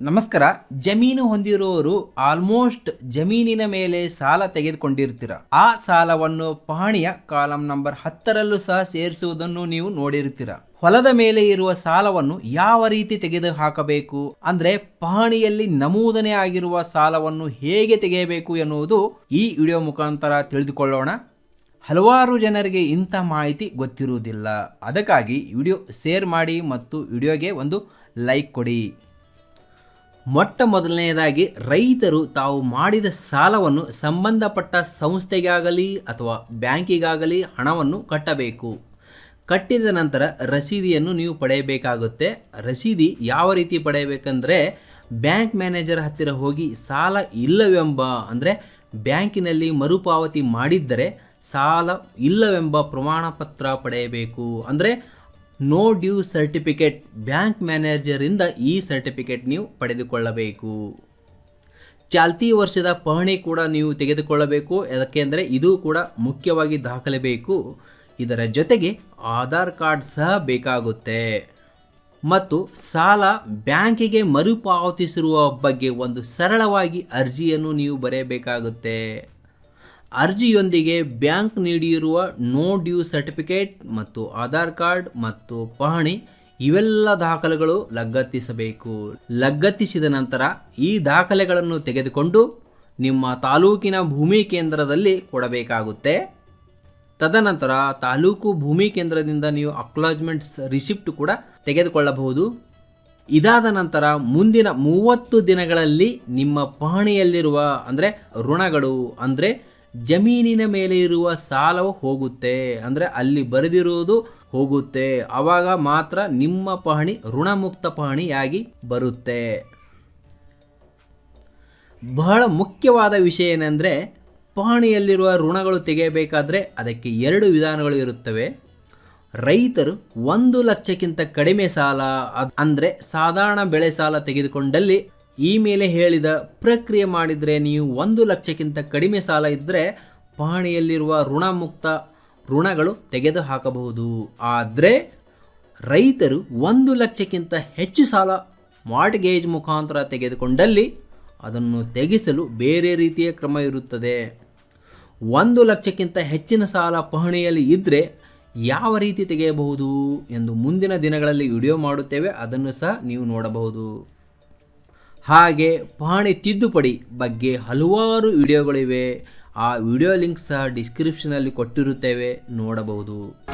ನಮಸ್ಕಾರ. ಜಮೀನು ಹೊಂದಿರುವವರು ಆಲ್ಮೋಸ್ಟ್ ಜಮೀನಿನ ಮೇಲೆ ಸಾಲ ತೆಗೆದುಕೊಂಡಿರ್ತೀರ. ಆ ಸಾಲವನ್ನು ಪಹಣಿಯ ಕಾಲಂ ನಂಬರ್ ಹತ್ತರಲ್ಲೂ ಸಹ ಸೇರಿಸುವುದನ್ನು ನೀವು ನೋಡಿರ್ತೀರ. ಹೊಲದ ಮೇಲೆ ಇರುವ ಸಾಲವನ್ನು ಯಾವ ರೀತಿ ತೆಗೆದು ಹಾಕಬೇಕು ಅಂದ್ರೆ ಪಹಣಿಯಲ್ಲಿ ನಮೂದನೆ ಆಗಿರುವ ಸಾಲವನ್ನು ಹೇಗೆ ತೆಗೆಯಬೇಕು ಎನ್ನುವುದು ಈ ವಿಡಿಯೋ ಮುಖಾಂತರ ತಿಳಿದುಕೊಳ್ಳೋಣ. ಹಲವಾರು ಜನರಿಗೆ ಇಂಥ ಮಾಹಿತಿ ಗೊತ್ತಿರುವುದಿಲ್ಲ. ಅದಕ್ಕಾಗಿ ವಿಡಿಯೋ ಶೇರ್ ಮಾಡಿ ಮತ್ತು ವಿಡಿಯೋಗೆ ಒಂದು ಲೈಕ್ ಕೊಡಿ. ಮೊಟ್ಟ ಮೊದಲನೆಯದಾಗಿ ರೈತರು ತಾವು ಮಾಡಿದ ಸಾಲವನ್ನು ಸಂಬಂಧಪಟ್ಟ ಸಂಸ್ಥೆಗಾಗಲಿ ಅಥವಾ ಬ್ಯಾಂಕಿಗಾಗಲಿ ಹಣವನ್ನು ಕಟ್ಟಬೇಕು. ಕಟ್ಟಿದ ನಂತರ ರಸೀದಿಯನ್ನು ನೀವು ಪಡೆಯಬೇಕಾಗುತ್ತೆ. ರಸೀದಿ ಯಾವ ರೀತಿ ಪಡೆಯಬೇಕಂದ್ರೆ ಬ್ಯಾಂಕ್ ಮ್ಯಾನೇಜರ್ ಹತ್ತಿರ ಹೋಗಿ ಸಾಲ ಇಲ್ಲವೆಂಬ ಅಂದರೆ ಬ್ಯಾಂಕಿನಲ್ಲಿ ಮರುಪಾವತಿ ಮಾಡಿದ್ದರೆ ಸಾಲ ಇಲ್ಲವೆಂಬ ಪ್ರಮಾಣಪತ್ರ ಪಡೆಯಬೇಕು. ಅಂದರೆ ನೋ ಡ್ಯೂ ಸರ್ಟಿಫಿಕೇಟ್ ಬ್ಯಾಂಕ್ ಮ್ಯಾನೇಜರಿಂದ ಈ ಸರ್ಟಿಫಿಕೇಟ್ ನೀವು ಪಡೆದುಕೊಳ್ಳಬೇಕು. ಚಾಲ್ತಿ ವರ್ಷದ ಪಹಣಿ ಕೂಡ ನೀವು ತೆಗೆದುಕೊಳ್ಳಬೇಕು. ಯಾಕೆಂದರೆ ಇದು ಕೂಡ ಮುಖ್ಯವಾಗಿ ದಾಖಲೆ ಬೇಕು ಇದರ ಜೊತೆಗೆ ಆಧಾರ್ ಕಾರ್ಡ್ ಸಹ ಬೇಕಾಗುತ್ತೆ. ಮತ್ತು ಸಾಲ ಬ್ಯಾಂಕಿಗೆ ಮರುಪಾವತಿಸಿರುವ ಬಗ್ಗೆ ಒಂದು ಸರಳವಾಗಿ ಅರ್ಜಿಯನ್ನು ನೀವು ಬರೆಯಬೇಕಾಗುತ್ತೆ. ಅರ್ಜಿಯೊಂದಿಗೆ ಬ್ಯಾಂಕ್ ನೀಡಿರುವ ನೋ ಡ್ಯೂ ಸರ್ಟಿಫಿಕೇಟ್ ಮತ್ತು ಆಧಾರ್ ಕಾರ್ಡ್ ಮತ್ತು ಪಹಣಿ ಇವೆಲ್ಲ ದಾಖಲೆಗಳು ಲಗತ್ತಿಸಬೇಕು. ಲಗತ್ತಿಸಿದ ನಂತರ ಈ ದಾಖಲೆಗಳನ್ನು ತೆಗೆದುಕೊಂಡು ನಿಮ್ಮ ತಾಲೂಕಿನ ಭೂಮಿ ಕೇಂದ್ರದಲ್ಲಿ ಕೊಡಬೇಕಾಗುತ್ತೆ. ತದನಂತರ ತಾಲೂಕು ಭೂಮಿ ಕೇಂದ್ರದಿಂದ ನೀವು ಅಕ್ಲಾಜ್ಮೆಂಟ್ಸ್ ರಿಸಿಪ್ಟ್ ಕೂಡ ತೆಗೆದುಕೊಳ್ಳಬಹುದು. ಇದಾದ ನಂತರ ಮುಂದಿನ ಮೂವತ್ತು ದಿನಗಳಲ್ಲಿ ನಿಮ್ಮ ಪಹಣಿಯಲ್ಲಿರುವ ಅಂದರೆ ಋಣಗಳು ಅಂದರೆ ಜಮೀನಿನ ಮೇಲೆ ಇರುವ ಸಾಲವು ಹೋಗುತ್ತೆ. ಅಂದರೆ ಅಲ್ಲಿ ಬರೆದಿರುವುದು ಹೋಗುತ್ತೆ. ಆವಾಗ ಮಾತ್ರ ನಿಮ್ಮ ಪಹಣಿ ಋಣಮುಕ್ತ ಪಹಣಿಯಾಗಿ ಬರುತ್ತೆ. ಬಹಳ ಮುಖ್ಯವಾದ ವಿಷಯ ಏನೆಂದರೆ, ಪಹಣಿಯಲ್ಲಿರುವ ಋಣಗಳು ತೆಗೆಯಬೇಕಾದರೆ ಅದಕ್ಕೆ ಎರಡು ವಿಧಾನಗಳು ಇರುತ್ತವೆ. ರೈತರು ಒಂದು ಲಕ್ಷಕ್ಕಿಂತ ಕಡಿಮೆ ಸಾಲ ಅಂದರೆ ಸಾಧಾರಣ ಬೆಳೆ ಸಾಲ ತೆಗೆದುಕೊಂಡಲ್ಲಿ ಈ ಮೇಲೆ ಹೇಳಿದ ಪ್ರಕ್ರಿಯೆ ಮಾಡಿದರೆ ನೀವು ಒಂದು ಲಕ್ಷಕ್ಕಿಂತ ಕಡಿಮೆ ಸಾಲ ಇದ್ದರೆ ಪಹಣಿಯಲ್ಲಿರುವ ಋಣಮುಕ್ತ ಋಣಗಳು ತೆಗೆದು ಹಾಕಬಹುದು ಆದರೆ ರೈತರು ಒಂದು ಲಕ್ಷಕ್ಕಿಂತ ಹೆಚ್ಚು ಸಾಲ ಮಾರ್ಟ್ಗೇಜ್ ಮುಖಾಂತರ ತೆಗೆದುಕೊಂಡಲ್ಲಿ ಅದನ್ನು ತೆಗೆಸಲು ಬೇರೆ ರೀತಿಯ ಕ್ರಮ ಇರುತ್ತದೆ. ಒಂದು ಲಕ್ಷಕ್ಕಿಂತ ಹೆಚ್ಚಿನ ಸಾಲ ಪಹಣಿಯಲ್ಲಿ ಇದ್ದರೆ ಯಾವ ರೀತಿ ತೆಗೆಯಬಹುದು ಎಂದು ಮುಂದಿನ ದಿನಗಳಲ್ಲಿ ವಿಡಿಯೋ ಮಾಡುತ್ತೇವೆ. ಅದನ್ನು ಸಹ ನೀವು ನೋಡಬಹುದು. ಹಾಗೆ ಪಹಣಿ ತಿದ್ದುಪಡಿ ಬಗ್ಗೆ ಹಲವಾರು ವಿಡಿಯೋಗಳಿವೆ. ಆ ವಿಡಿಯೋ ಲಿಂಕ್ ಸಹ ಡಿಸ್ಕ್ರಿಪ್ಷನಲ್ಲಿ ಕೊಟ್ಟಿರುತ್ತೇವೆ. ನೋಡಬಹುದು.